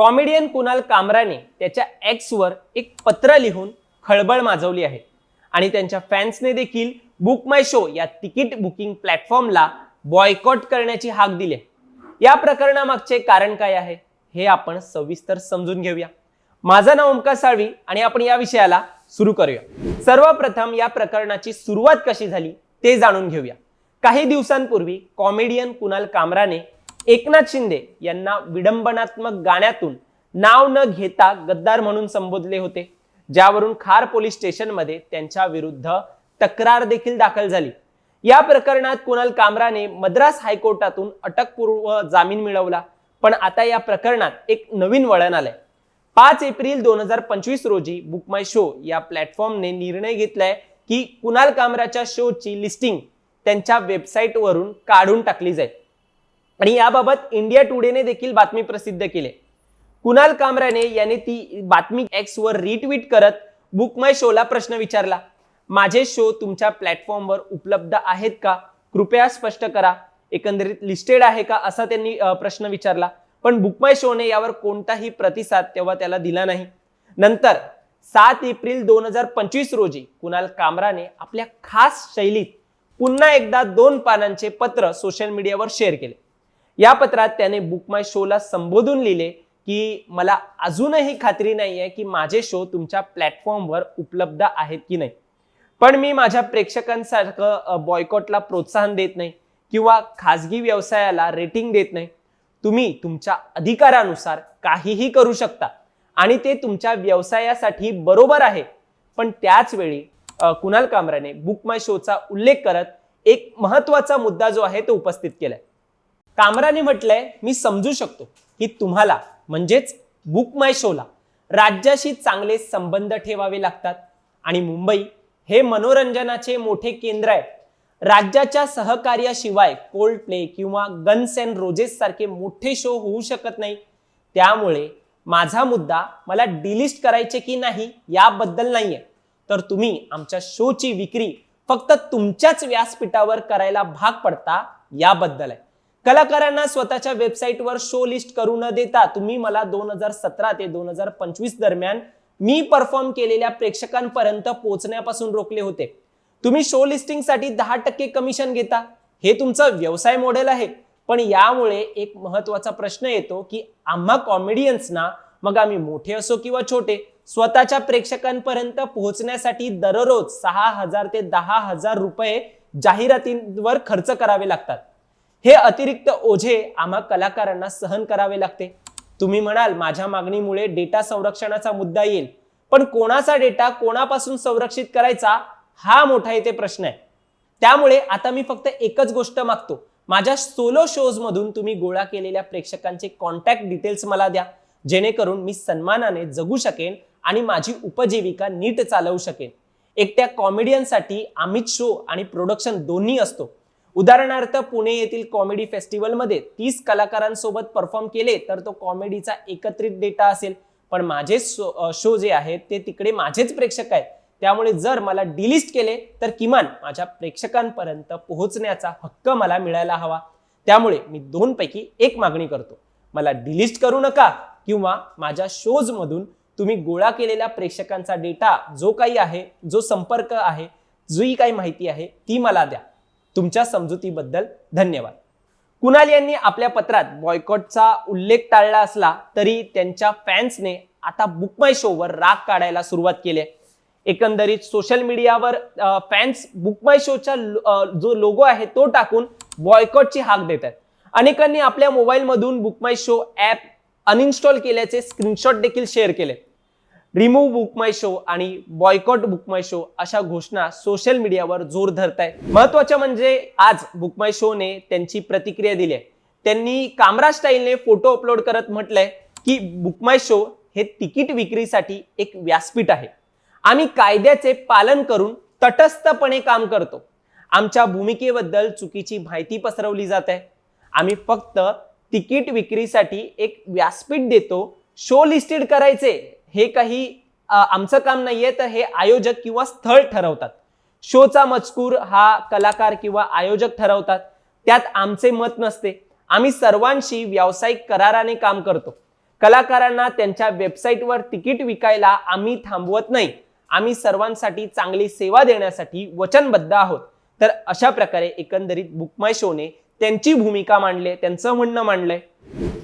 Comedian Kunal कामराने त्याच्या Xavier एक पत्र लिहून खळबळ माजवली आहे. आणि त्यांच्या फॅन्सने देखील बुक माय शो या तिकीट बुकिंग प्लॅटफॉर्मला बॉयकॉट करण्याची हाक दिली आहे. या प्रकरणामागचे कारण काय आहे हे आपण सविस्तर समजून घेऊया. माझं नाव ओमकार साळवी आणि आपण या विषयाला सुरू करूया. सर्वप्रथम या प्रकरणाची सुरुवात कशी झाली ते जाणून घेऊया. काही दिवसांपूर्वी कॉमेडियन कुणाल कामराने एकनाथ शिंदे यांना विडंबनात्मक गाण्यातून नाव न घेता गद्दार म्हणून संबोधले होते ज्यावरून खार पोलीस स्टेशनमध्ये त्यांच्या विरुद्ध तक्रार देखील दाखल झाली. या प्रकरणात कुणाल कामराने मद्रास हायकोर्टातून अटकपूर्व जामीन मिळवला पण आता या प्रकरणात एक नवीन वळण आलंय. पाच एप्रिल दोन हजार पंचवीस रोजी बुक माय शो या प्लॅटफॉर्मने निर्णय घेतलाय की कुणाल कामराच्या शोची लिस्टिंग त्यांच्या वेबसाईटवरून काढून टाकली जाईल. आणि याबाबत इंडिया टुडेने देखील बातमी प्रसिद्ध केली. कुणाल कामराने याने ती बातमी एक्स वर रिट्विट करत बुक माय शोला प्रश्न विचारला. माझे शो तुमच्या प्लॅटफॉर्मवर उपलब्ध आहेत का? कृपया स्पष्ट करा. एकंदरीत लिस्टेड आहे का? असा त्यांनी प्रश्न विचारला. पण बुक माय शोने यावर कोणताही प्रतिसाद तेव्हा त्याला दिला नाही. नंतर सात एप्रिल दोन हजार पंचवीस रोजी कुणाल कामराने आपल्या खास शैलीत पुन्हा एकदा दोन पानांचे पत्र सोशल मीडियावर शेअर केले. या पत्रात त्याने बुक माय शोला संबोधून लिहिले की मला अजूनही खात्री नाही आहे की माझे शो तुमच्या प्लॅटफॉर्मवर उपलब्ध आहेत की नाही. पण मी माझ्या प्रेक्षकांसारखं बॉयकॉटला प्रोत्साहन देत नाही किंवा खाजगी व्यवसायाला रेटिंग देत नाही. तुम्ही तुमच्या अधिकारानुसार काहीही करू शकता आणि ते तुमच्या व्यवसायासाठी बरोबर आहे. पण त्याच वेळी कुणाल कामराने बुक माय शोचा उल्लेख करत एक महत्त्वाचा मुद्दा जो आहे तो उपस्थित केलाय. कामराने म्हटलंय मी समजू शकतो की तुम्हाला म्हणजेच बुक माय शोला राज्याशी चांगले संबंध ठेवावे लागतात. आणि मुंबई हे मनोरंजनाचे मोठे केंद्र आहे. राज्याच्या सहकार्याशिवाय कोल्ड प्ले किंवा गन्स अँड रोजेस सारखे मोठे शो होऊ शकत नाही. त्यामुळे माझा मुद्दा मला डिलिस्ट करायचे की नाही याबद्दल नाहीये. तर तुम्ही आमच्या शोची विक्री फक्त तुमच्याच व्यासपीठावर करायला भाग पडता याबद्दल आहे. कलाकारांना स्वतःच्या वेबसाईटवर शो लिस्ट करू न देता तुम्ही मला दोन हजार सतरा ते दोन हजार पंचवीस दरम्यान मी परफॉर्म केलेल्या प्रेक्षकांपर्यंत पोहोचण्यापासून रोखले होते. तुम्ही शो लिस्टिंगसाठी दहा टक्के कमिशन घेता. हे तुमचं व्यवसाय मॉडेल आहे. पण यामुळे एक महत्त्वाचा प्रश्न येतो की आम्हा कॉमेडियन्सना मग आम्ही मोठे असो किंवा छोटे स्वतःच्या प्रेक्षकांपर्यंत पोहोचण्यासाठी दररोज सहा हजार ते दहा हजार रुपये जाहिरातींवर खर्च करावे लागतात. हे अतिरिक्त ओझे आम्हा कलाकारांना सहन करावे लागते. तुम्ही म्हणाल माझ्या मागणीमुळे डेटा संरक्षणाचा मुद्दा येईल. पण कोणाचा डेटा कोणापासून संरक्षित करायचा हा मोठा इथे प्रश्न आहे. त्यामुळे आता मी फक्त एकच गोष्ट मागतो. माझ्या सोलो शोज मधून तुम्ही गोळा केलेल्या प्रेक्षकांचे कॉन्टॅक्ट डिटेल्स मला द्या. जेणेकरून मी सन्मानाने जगू शकेन आणि माझी उपजीविका नीट चालवू शकेन. एकट्या कॉमेडियनसाठी आम्हीच शो आणि प्रोडक्शन दोन्ही असतो. उदाहरणार्थ पुणे येथील कॉमेडी फेस्टिवलमध्ये तीस कलाकारांसोबत परफॉर्म केले तर तो कॉमेडीचा एकत्रित डेटा असेल. पण माझे शो जे आहेत ते तिकडे माझेच प्रेक्षक आहेत. त्यामुळे जर मला डिलिस्ट केले तर किमान माझ्या प्रेक्षकांपर्यंत पोहोचण्याचा हक्क मला मिळायला हवा. त्यामुळे मी दोनपैकी एक मागणी करतो. मला डिलिस्ट करू नका किंवा माझ्या शोजमधून तुम्ही गोळा केलेल्या प्रेक्षकांचा डेटा जो काही आहे जो संपर्क आहे जी काही माहिती आहे ती मला द्या. तुमच्या समजुतीबद्दल धन्यवाद. कुणाल यांनी आपल्या पत्रात बॉयकॉटचा उल्लेख टाळला असला तरी त्यांच्या फॅन्सने आता बुक माय शोवर राग काढायला सुरुवात केली आहे. एकंदरीत सोशल मीडियावर फॅन्स बुक माय शोच्या जो लोगो आहे तो टाकून बॉयकॉटची हाक देत आहेत. अनेकांनी आपल्या मोबाईलमधून बुक माय शो ॲप अनइन्स्टॉल केल्याचे स्क्रीनशॉट देखील शेअर केले. रिमूव्ह बुक माय शो आणि बॉयकॉट बुक माय शो अशा घोषणा सोशल मीडियावर जोर धरत आहे महत्वाचं म्हणजे आज बुक माय शोने त्यांची प्रतिक्रिया दिली आहे. त्यांनी कामरा स्टाईलने फोटो अपलोड करत म्हटलंय की बुक माय शो हे तिकीट विक्रीसाठी एक व्यासपीठ आहे. आम्ही कायद्याचे पालन करून तटस्थपणे काम करतो. आमच्या भूमिकेबद्दल चुकीची माहिती पसरवली जात. आहे आम्ही फक्त तिकीट विक्रीसाठी एक व्यासपीठ देतो. शो लिस्टेड करायचे. हे काही आमचं काम नाहीये तर हे आयोजक किंवा स्थळ ठरवतात. शोचा मजकूर हा कलाकार किंवा आयोजक ठरवतात. त्यात आमचे मत नसते. आम्ही सर्वांशी व्यावसायिक कराराने काम करतो. कलाकारांना त्यांच्या वेबसाईटवर तिकीट विकायला आम्ही थांबवत नाही. आम्ही सर्वांसाठी चांगली सेवा देण्यासाठी वचनबद्ध आहोत. तर अशा प्रकारे एकंदरीत बुकमाय शोने त्यांची भूमिका मांडली त्यांचं म्हणणं मांडलंय.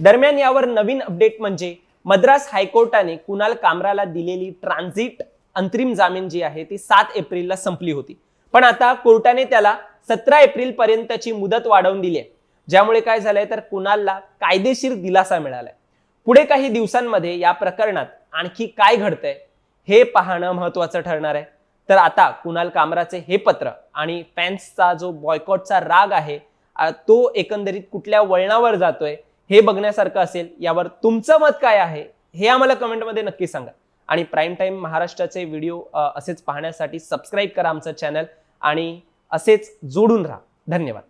दरम्यान यावर नवीन अपडेट म्हणजे मद्रास हायकोर्टाने कुणाल कामराला दिलेली ट्रान्झिट अंतरिम जामीन जी आहे ती सात एप्रिलला संपली होती. पण आता कोर्टाने त्याला सतरा एप्रिल पर्यंतची मुदत वाढवून दिली आहे. ज्यामुळे काय झालंय? तर कुणालला कायदेशीर दिलासा मिळालाय. पुढे काही दिवसांमध्ये या प्रकरणात आणखी काय घडतंय हे पाहणं महत्वाचं ठरणार आहे. तर आता कुणाल कामराचे हे पत्र आणि फॅन्सचा जो बॉयकॉटचा राग आहे तो एकंदरीत कुठल्या वळणावर जातोय हे बघण्यासारखं असेल यावर तुमचं मत काय आहे हे आम्हाला कमेंटमध्ये नक्की सांगा. आणि प्राईम टाईम महाराष्ट्राचे व्हिडिओ असेच पाहण्यासाठी सबस्क्राईब करा आमचं चॅनल आणि असेच जोडून राहा. धन्यवाद.